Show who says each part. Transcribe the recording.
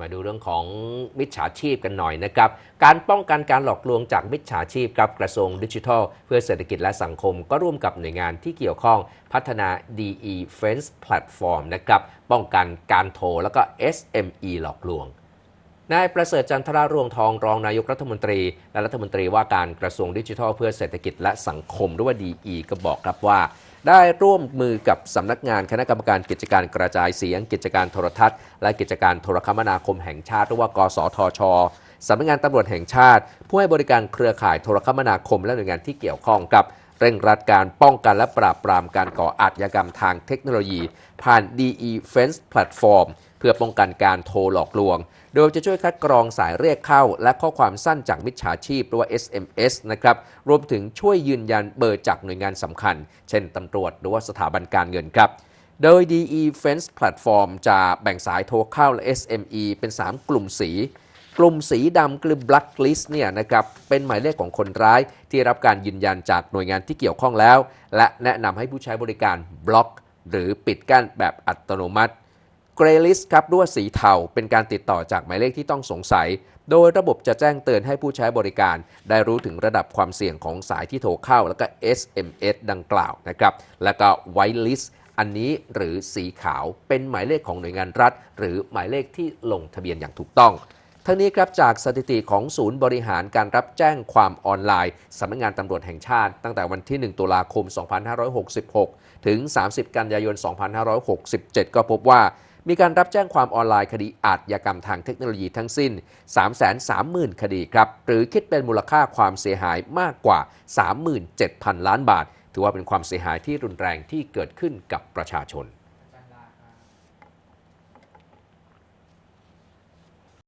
Speaker 1: มาดูเรื่องของมิจฉาชีพกันหน่อยนะครับ การป้องกันการหลอกลวงจากมิจฉาชีพกับกระทรวงดิจิทัล เพื่อเศรษฐกิจและสังคม ก็ร่วมกับหน่วยงานที่เกี่ยวข้องพัฒนา DE Fence Platform นะครับ ป้องกันการโทรแล้วก็ SME หลอกลวงนายประเสริฐจันทรารวงทองรองนายกรัฐมนตรี และรัฐมนตรีว่าการกระทรวงดิจิทัล เพื่อเศรษฐกิจและสังคมหรือว่า DE ก็บอกครับว่า ได้ร่วมมือกับสำนักงานคณะกรรมการกิจการกระจายเสียง กิจการโทรทัศน์ และกิจการโทรคมนาคมแห่งชาติหรือว่ากสทชสำนักงานตำรวจแห่งชาติ ผู้ให้บริการเครือข่ายโทรคมนาคมและหน่วยงานที่เกี่ยวข้องกับ เร่งรัดการป้องกันและปราบปรามการก่ออาชญากรรมทางเทคโนโลยี ผ่าน DE Fence Platform เพื่อป้องกันการโทรหลอกลวง โดยจะช่วยคัดกรองสายเรียกเข้า และข้อความสั้นจากมิจฉาชีพหรือว่า SMS นะครับ รวมถึงช่วยยืนยันเบอร์จากหน่วยงานสำคัญ เช่นตำรวจหรือว่าสถาบันการเงินครับโดย DE Fence Platform จะแบ่งสายโทรเข้าและ SME เป็น 3 กลุ่มสี กลุ่มสีดำคือ blacklist เนี่ยนะครับเป็นหมายเลขของคนร้ายที่รับการยืนยันจากหน่วยงานที่เกี่ยวข้องแล้ว และแนะนำให้ผู้ใช้บริการบล็อก หรือปิดกั้นแบบอัตโนมัติเกรลิสครับด้วยสีเทาเป็นการติดต่อจากหมายเลขที่ต้องสงสัย โดยระบบจะแจ้งเตือนให้ผู้ใช้บริการ ได้รู้ถึงระดับความเสี่ยงของสายที่โทรเข้า แล้วก็ SMS ดังกล่าวนะครับแล้วก็ไวลิสอันนี้หรือสีขาวเป็นหมายเลขของหน่วยงานรัฐ หรือหมายเลขที่ลงทะเบียนอย่างถูกต้อง ทั้งนี้ครับจากสถิติของศูนย์บริหารการรับแจ้งความออนไลน์สำนักงานตำรวจแห่งชาติ ตั้งแต่วันที่ 1 ตุลาคม 2566 ถึง 30 กันยายน 2567 ก็พบว่ามีการรับแจ้งความออนไลน์คดีอาชญากรรมทางเทคโนโลยีทั้งสิ้น 330,000 คดีครับ หรือคิดเป็นมูลค่าความเสียหายมากกว่า 37,000 ล้านบาท ถือว่าเป็นความเสียหายที่รุนแรงที่เกิดขึ้นกับประชาชน